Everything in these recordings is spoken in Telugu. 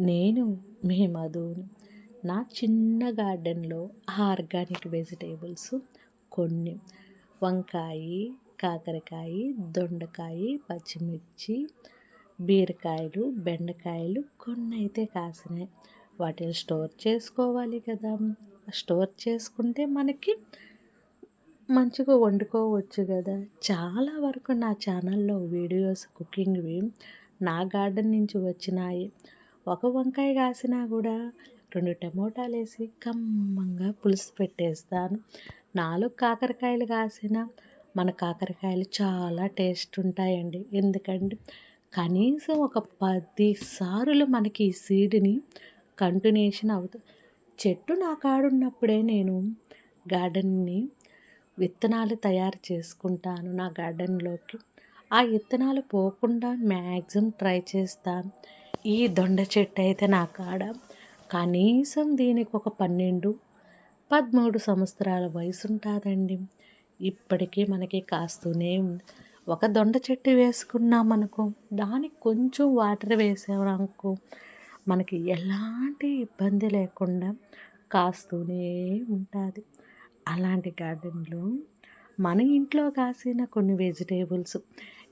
నేను మీ మధును నా చిన్న గార్డెన్లో ఆర్గానిక్ వెజిటేబుల్స్ కొన్ని. వంకాయ కాకరకాయ దొండకాయ పచ్చిమిర్చి బీరకాయలు బెండకాయలు కొన్ని అయితే కాసినాయి. వాటిని స్టోర్ చేసుకోవాలి కదా. స్టోర్ చేసుకుంటే మనకి మంచిగా వండుకోవచ్చు కదా. చాలా వరకు నా ఛానల్లో వీడియోస్ కుకింగ్వి నా గార్డెన్ నుంచి వచ్చినాయి. ఒక వంకాయ కాసినా కూడా రెండు టమోటాలు వేసి కమ్మంగా పులుసు పెట్టేస్తాను. నాలుగు కాకరకాయలు కాసిన మన కాకరకాయలు చాలా టేస్ట్ ఉంటాయండి. ఎందుకంటే కనీసం ఒక పది సార్లు మనకి ఈ సీడ్ని కంటిన్యూషన్ అవుతుంది చెట్టు నా కాడున్నప్పుడే నేను గార్డెన్ని విత్తనాలు తయారు చేసుకుంటాను నా గార్డెన్లోకి. ఆ విత్తనాలు పోకుండా మ్యాక్సిమం ట్రై చేస్తాను. ఈ దొండ చెట్టు అయితే నా కాడ. కనీసం దీనికి ఒక పన్నెండు పదమూడు సంవత్సరాల వయసు ఉంటుందండి ఇప్పటికీ మనకి కాస్తూనే ఉంది. ఒక దొండ చెట్టు వేసుకున్నామనుకో దానికి కొంచెం వాటర్ వేసామనుకో మనకి ఎలాంటి ఇబ్బంది లేకుండా కాస్తూనే ఉంటుంది. అలాంటి గార్డెన్లో మన ఇంట్లో కాసిన కొన్ని వెజిటేబుల్స్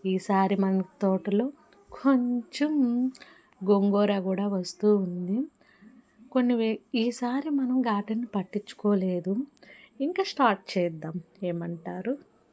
ఈసారి మన తోటలో కొంచెం గోంగూర కూడా వస్తూ ఉంది. కొన్ని వే ఈసారి మనం గార్డెన్ పట్టించుకోలేదు. ఇంకా స్టార్ట్ చేద్దాం. ఏమంటారు?